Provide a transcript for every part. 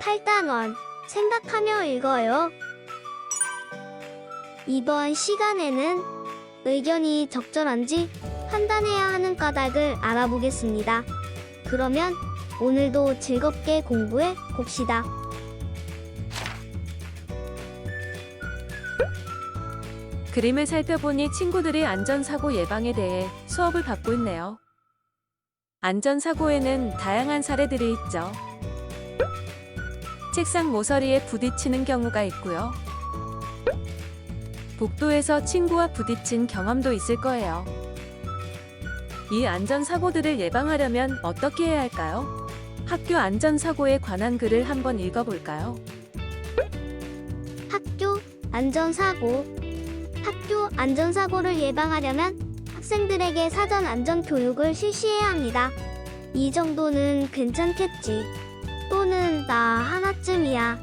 8단원 생각하며 읽어요. 이번 시간에는 의견이 적절한지 판단해야 하는 까닭을 알아보겠습니다. 그러면 오늘도 즐겁게 공부해 봅시다. 그림을 살펴보니 친구들이 안전사고 예방에 대해 수업을 받고 있네요. 안전사고에는 다양한 사례들이 있죠. 책상 모서리에 부딪히는 경우가 있고요. 복도에서 친구와 부딪힌 경험도 있을 거예요. 이 안전사고들을 예방하려면 어떻게 해야 할까요? 학교 안전사고에 관한 글을 한번 읽어볼까요? 학교 안전사고 학교 안전사고를 예방하려면 학생들에게 사전 안전 교육을 실시해야 합니다. 이 정도는 괜찮겠지. 또는 나 하나쯤이야.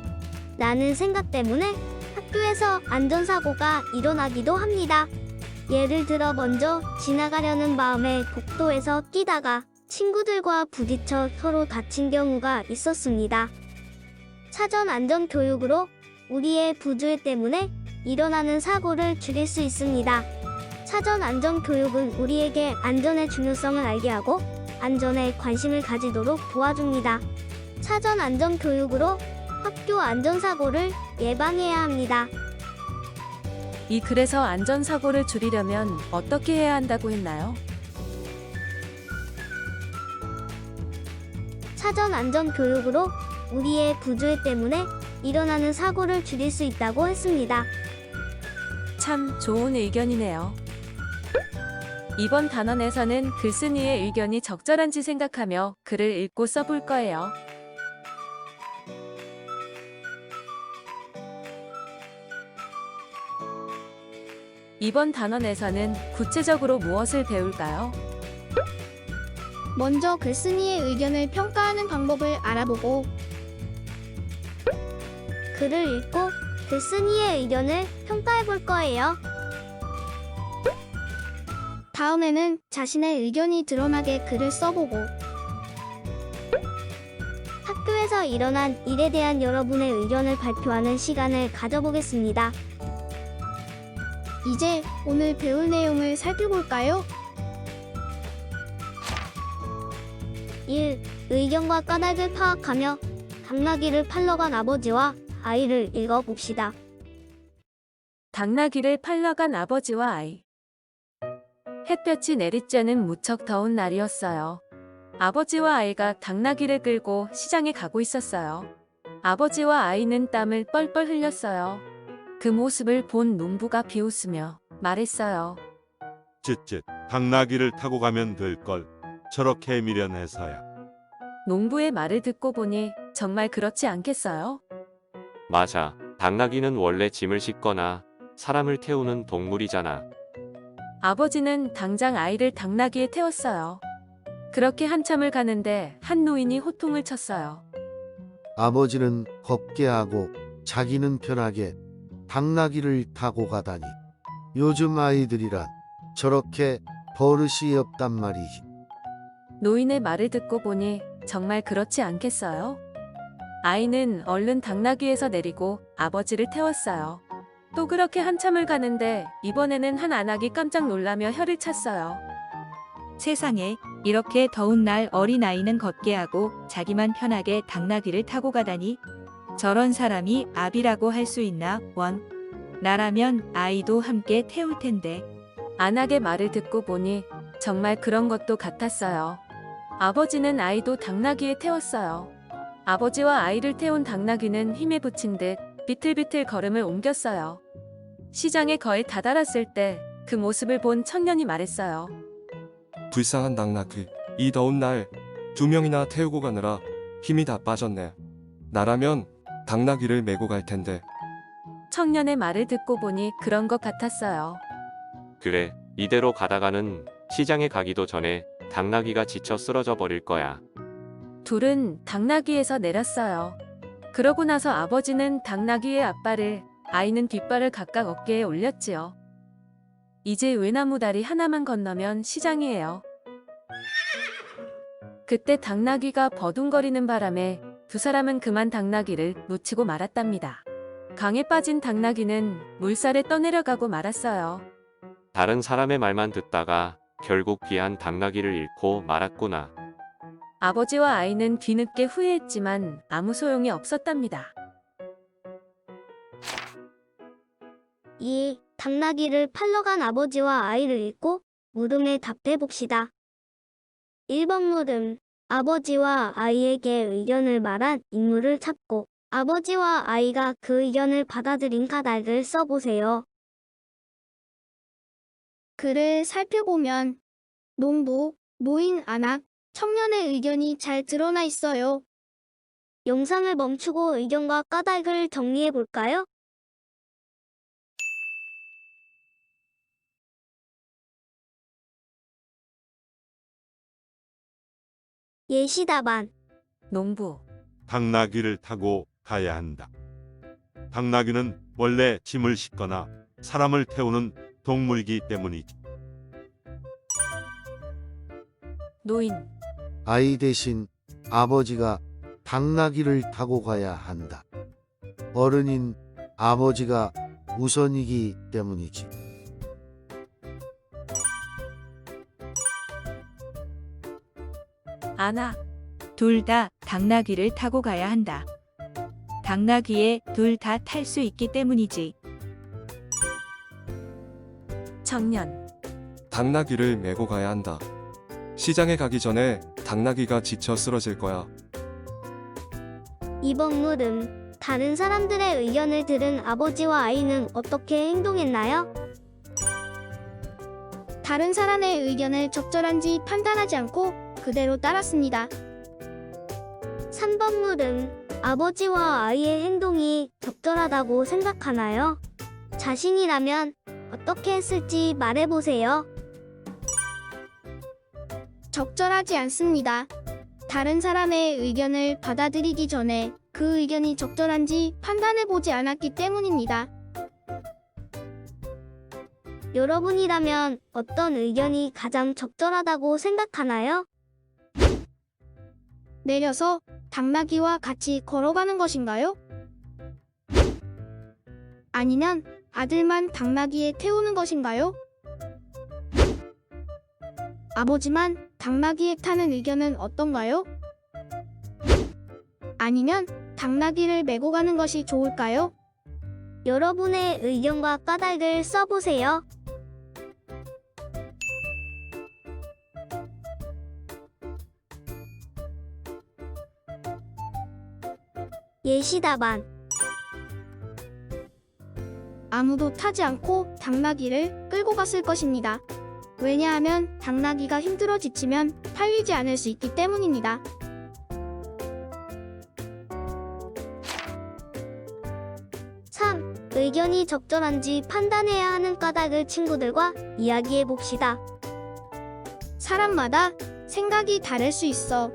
라는 생각 때문에 학교에서 안전사고가 일어나기도 합니다. 예를 들어 먼저 지나가려는 마음에 복도에서 뛰다가 친구들과 부딪혀 서로 다친 경우가 있었습니다. 사전 안전 교육으로 우리의 부주의 때문에 일어나는 사고를 줄일 수 있습니다. 사전 안전 교육은 우리에게 안전의 중요성을 알게 하고 안전에 관심을 가지도록 도와줍니다. 사전 안전 교육으로 학교 안전사고를 예방해야 합니다. 이 글에서 안전사고를 줄이려면 어떻게 해야 한다고 했나요? 사전 안전 교육으로 우리의 부주의 때문에 일어나는 사고를 줄일 수 있다고 했습니다. 참 좋은 의견이네요. 이번 단원에서는 글쓴이의 의견이 적절한지 생각하며 글을 읽고 써볼 거예요. 이번 단원에서는 구체적으로 무엇을 배울까요? 먼저 글쓴이의 의견을 평가하는 방법을 알아보고 글을 읽고 글쓴이의 의견을 평가해 볼 거예요. 다음에는 자신의 의견이 드러나게 글을 써보고 학교에서 일어난 일에 대한 여러분의 의견을 발표하는 시간을 가져보겠습니다. 이제 오늘 배울 내용을 살펴볼까요? 1. 의견과 까닭을 파악하며 당나귀를 팔러 간 아버지와 아이를 읽어봅시다. 당나귀를 팔러 간 아버지와 아이. 햇볕이 내리쬐는 무척 더운 날이었어요. 아버지와 아이가 당나귀를 끌고 시장에 가고 있었어요. 아버지와 아이는 땀을 뻘뻘 흘렸어요. 그 모습을 본 농부가 비웃으며 말했어요. 쯧쯧 당나귀를 타고 가면 될 걸 저렇게 미련해서야 농부의 말을 듣고 보니 정말 그렇지 않겠어요? 맞아. 당나귀는 원래 짐을 싣거나 사람을 태우는 동물이잖아. 아버지는 당장 아이를 당나귀에 태웠어요. 그렇게 한참을 가는데 한 노인이 호통을 쳤어요. 아버지는 걷게 하고 자기는 편하게 당나귀를 타고 가다니 요즘 아이들이란 저렇게 버릇이 없단 말이지. 노인의 말을 듣고 보니 정말 그렇지 않겠어요? 아이는 얼른 당나귀에서 내리고 아버지를 태웠어요. 또 그렇게 한참을 가는데 이번에는 한 아낙이 깜짝 놀라며 혀를 찼어요. 세상에 이렇게 더운 날 어린아이는 걷게 하고 자기만 편하게 당나귀를 타고 가다니 저런 사람이 아비라고 할 수 있나 원 나라면 아이도 함께 태울 텐데 아낙의 말을 듣고 보니 정말 그런 것도 같았어요. 아버지는 아이도 당나귀에 태웠어요. 아버지와 아이를 태운 당나귀는 힘에 부친 듯 비틀비틀 걸음을 옮겼어요. 시장에 거의 다다랐을 때 그 모습을 본 청년이 말했어요. 불쌍한 낙낙이 이 더운 날 두 명이나 태우고 가느라 힘이 다 빠졌네. 나라면 당나귀를 메고 갈 텐데 청년의 말을 듣고 보니 그런 것 같았어요. 그래. 이대로 가다가는 시장에 가기도 전에 당나귀가 지쳐 쓰러져 버릴 거야. 둘은 당나귀에서 내렸어요. 그러고 나서 아버지는 당나귀의 앞발을, 아이는 뒷발을 각각 어깨에 올렸지요. 이제 외나무 다리 하나만 건너면 시장이에요. 그때 당나귀가 버둥거리는 바람에 두 사람은 그만 당나귀를 놓치고 말았답니다. 강에 빠진 당나귀는 물살에 떠내려가고 말았어요. 다른 사람의 말만 듣다가 결국 귀한 당나귀를 잃고 말았구나. 아버지와 아이는 뒤늦게 후회했지만 아무 소용이 없었답니다. 2. 당나귀를 팔러 간 아버지와 아이를 읽고 물음에 답해 봅시다. 1번 물음. 아버지와 아이에게 의견을 말한 인물을 찾고 아버지와 아이가 그 의견을 받아들인 까닭을 써보세요. 글을 살펴보면 농부, 노인, 안악, 청년의 의견이 잘 드러나 있어요. 영상을 멈추고 의견과 까닭을 정리해 볼까요? 예시 답안 농부, 당나귀를 타고 가야 한다. 당나귀는 원래 짐을 싣거나 사람을 태우는 동물이기 때문이지. 노인, 아이 대신 아버지가 당나귀를 타고 가야 한다. 어른인 아버지가 우선이기 때문이지. 아나, 둘 다 당나귀를 타고 가야 한다. 당나귀에 둘 다 탈 수 있기 때문이지. 청년, 당나귀를 메고 가야 한다. 시장에 가기 전에 당나귀가 지쳐 쓰러질 거야. 2번 물음 다른 사람들의 의견을 들은 아버지와 아이는 어떻게 행동했나요? 다른 사람의 의견을 적절한지 판단하지 않고 그대로 따랐습니다. 3번 물음 아버지와 아이의 행동이 적절하다고 생각하나요? 자신이라면 어떻게 했을지 말해보세요. 적절하지 않습니다. 다른 사람의 의견을 받아들이기 전에 그 의견이 적절한지 판단해 보지 않았기 때문입니다. 여러분이라면 어떤 의견이 가장 적절하다고 생각하나요? 내려서 당나귀와 같이 걸어가는 것인가요? 아니면 아들만 당나귀에 태우는 것인가요? 아버지만 당나귀에 타는 의견은 어떤가요? 아니면 당나귀를 메고 가는 것이 좋을까요? 여러분의 의견과 까닭을 써보세요. 예시 답안 아무도 타지 않고 당나귀를 끌고 갔을 것입니다. 왜냐하면 당나귀가 힘들어 지치면 팔리지 않을 수 있기 때문입니다. 삼 의견이 적절한지 판단해야 하는 까닭을 친구들과 이야기해 봅시다. 사람마다 생각이 다를 수 있어.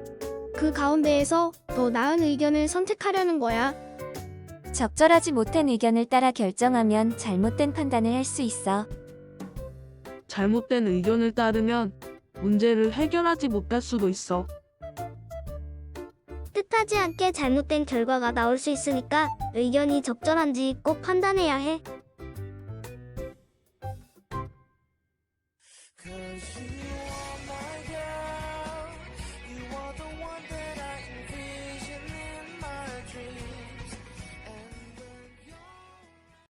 그 가운데에서 더 나은 의견을 선택하려는 거야. 적절하지 못한 의견을 따라 결정하면 잘못된 판단을 할 수 있어. 잘못된 의견을 따르면 문제를 해결하지 못할 수도 있어. 뜻하지 않게 잘못된 결과가 나올 수 있으니까 의견이 적절한지 꼭 판단해야 해.